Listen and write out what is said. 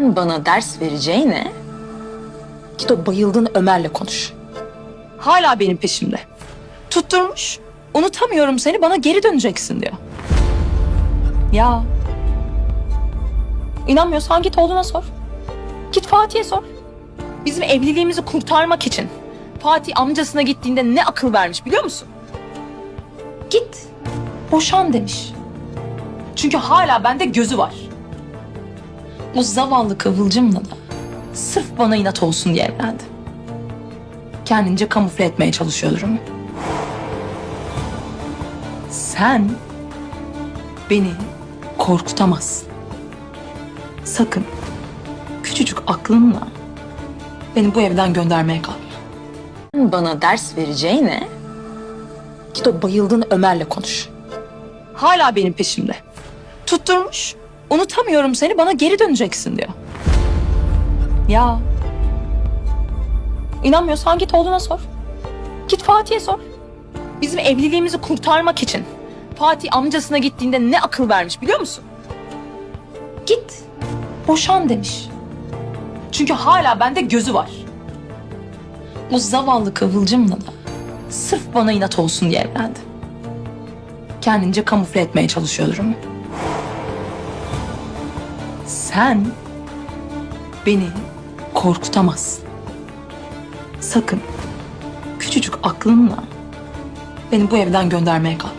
bana ders vereceğine Git o bayıldığın Ömer'le konuş. Hala benim peşimde. Tutturmuş. Unutamıyorum seni bana geri döneceksin diyor. Ya. İnanmıyorsan git oğluna sor. Git Fatih'e sor. Bizim evliliğimizi kurtarmak için Fatih amcasına gittiğinde ne akıl vermiş biliyor musun? Git. Boşan demiş. Çünkü hala bende gözü var. O zavallı kıvılcımla da sırf bana inat olsun diye evlendi. Kendince kamufle etmeye çalışıyor durumu. Sen beni korkutamazsın. Sakın küçücük aklınla beni bu evden göndermeye kalkma. bana ders vereceğine Git o bayıldığın Ömer'le konuş. Hala benim peşimde. Tutturmuş. Unutamıyorum seni bana geri döneceksin diyor. Ya. İnanmıyorsan git oğluna sor. Git Fatih'e sor. Bizim evliliğimizi kurtarmak için Fatih amcasına gittiğinde ne akıl vermiş biliyor musun? Git. Boşan demiş. Çünkü hala bende gözü var. O zavallı kıvılcımla da sırf bana inat olsun diye evlendi. Kendince kamufle etmeye çalışıyor durumu. Sen beni korkutamazsın. Sakın küçücük aklınla beni bu evden göndermeye kalkma.